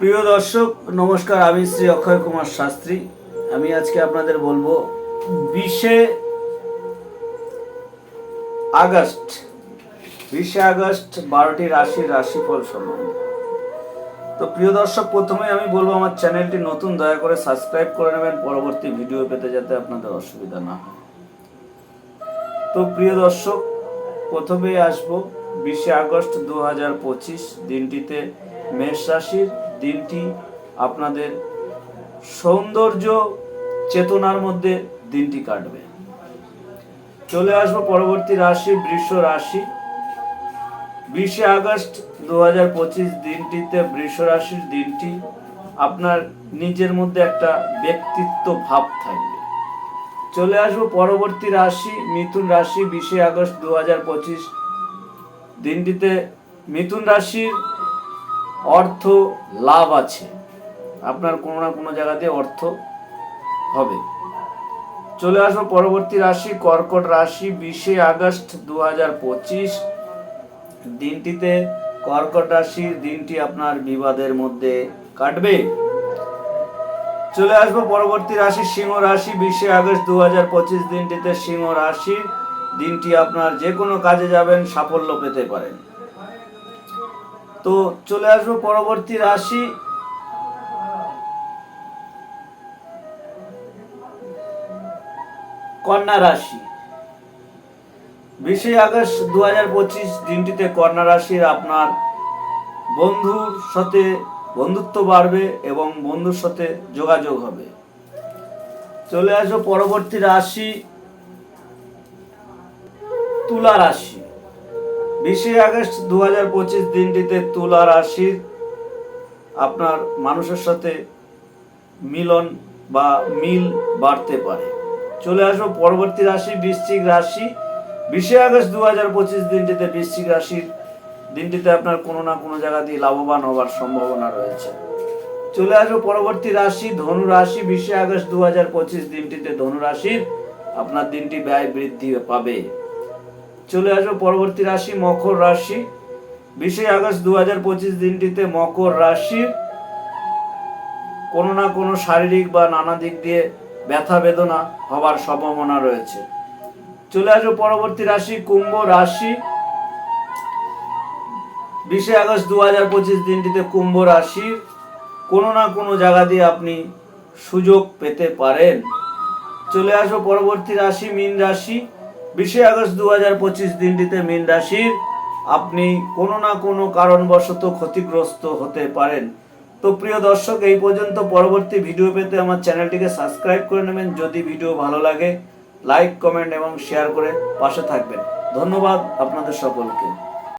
প্রিয় দর্শক, নমস্কার। আমি শ্রী অক্ষয় কুমার শাস্ত্রী। আমি আজকে আপনাদের বলব, বিশে আগস্ট বিশে আগস্ট বারোটি রাশির রাশিফল সম্বন্ধে। তো প্রিয় দর্শক প্রথমে আমি বলব, আমার চ্যানেলটি নতুন, দয়া করে সাবস্ক্রাইব করে নেবেন। পরবর্তী ভিডিও পেতে যাতে আপনাদের অসুবিধা না হয়। তো প্রিয় দর্শক প্রথমে আসব, বিশে আগস্ট দু হাজার পঁচিশ দিনটিতে মেষ রাশির দিনটি আপনাদের সৌন্দর্য চেতনার মধ্যে দিনটি কাটবে। চলে আসব পরবর্তী রাশি, বৃষ রাশি। বিশে আগস্ট দু হাজার পঁচিশ দিনটিতে বৃষ রাশির দিনটি আপনার নিজের মধ্যে একটা ব্যক্তিত্ব ভাব থাকবে। চলে আসব পরবর্তী রাশি, মিথুন রাশি, বিশে আগস্ট দু হাজার পঁচিশ দিনটিতে মিথুন রাশির অর্থ লাভ আছে। আপনার কোনো না কোনো জায়গাতে অর্থ হবে। চলে আসব পরবর্তী রাশি, কর্কট রাশি, বিশে আগস্ট দু হাজার পঁচিশ। দিনটিতে কর্কট রাশির দিনটি আপনার বিবাদের মধ্যে কাটবে। চলে আসব পরবর্তী রাশি, সিংহ রাশি, বিশে আগস্ট দু হাজার পঁচিশ দিনটিতে সিংহ রাশির দিনটি আপনার যে কোনো কাজে যাবেন, সাফল্য পেতে পারেন। তো চলে আসব পরবর্তী রাশি। কন্যা রাশি। বিশে আগস্ট দু হাজার পঁচিশ দিনটিতে কন্যা রাশির আপনার বন্ধুর সাথে বন্ধুত্ব বাড়বে এবং বন্ধুর সাথে যোগাযোগ হবে। চলে আসব পরবর্তী রাশি, তুলা রাশি। বিশে আগস্ট দু হাজার পঁচিশ দিনটিতে তুলা রাশির আপনার মানুষের সাথে মিলন বা মিল বাড়তে পারে। চলে আসব পরবর্তী রাশি, বৃশ্চিক রাশি। বিশে আগস্ট দু হাজার পঁচিশ দিনটিতে বৃশ্চিক রাশির দিনটিতে আপনার কোনো না কোনো জায়গা দিয়ে লাভবান হওয়ার সম্ভাবনা রয়েছে। চলে আসব পরবর্তী রাশি, ধনু রাশি। বিশে আগস্ট দু হাজার পঁচিশ দিনটিতে ধনু রাশির আপনার দিনটি ব্যয় বৃদ্ধি পাবে। চলে আসব পরবর্তী রাশি মকর রাশি। বিশে আগস্ট দু হাজার পঁচিশ দিনটিতে মকর রাশির কোনো না কোনো শারীরিক বা নানা দিক দিয়ে ব্যথা বেদনা হবার সম্ভাবনা রয়েছে। চলে আসব পরবর্তী রাশি কুম্ভ রাশি। বিশে আগস্ট দু হাজার পঁচিশ দিনটিতে কুম্ভ রাশির কোনো না কোনো জায়গা দিয়ে আপনি সুযোগ পেতে পারেন। চলে আসব পরবর্তী রাশি মীন রাশি। বিশে আগস্ট দু হাজার পঁচিশ দিনটিতে মীন রাশির আপনি কোনো না কোনো কারণবশত ক্ষতিগ্রস্ত হতে পারেন। তো প্রিয় দর্শক, এই পর্যন্ত পরবর্তী ভিডিও পেতে আমার চ্যানেলটিকে সাবস্ক্রাইব করে নেবেন। যদি ভিডিও ভালো লাগে, লাইক, কমেন্ট এবং শেয়ার করে পাশে থাকবেন। ধন্যবাদ আপনাদের সকলকে।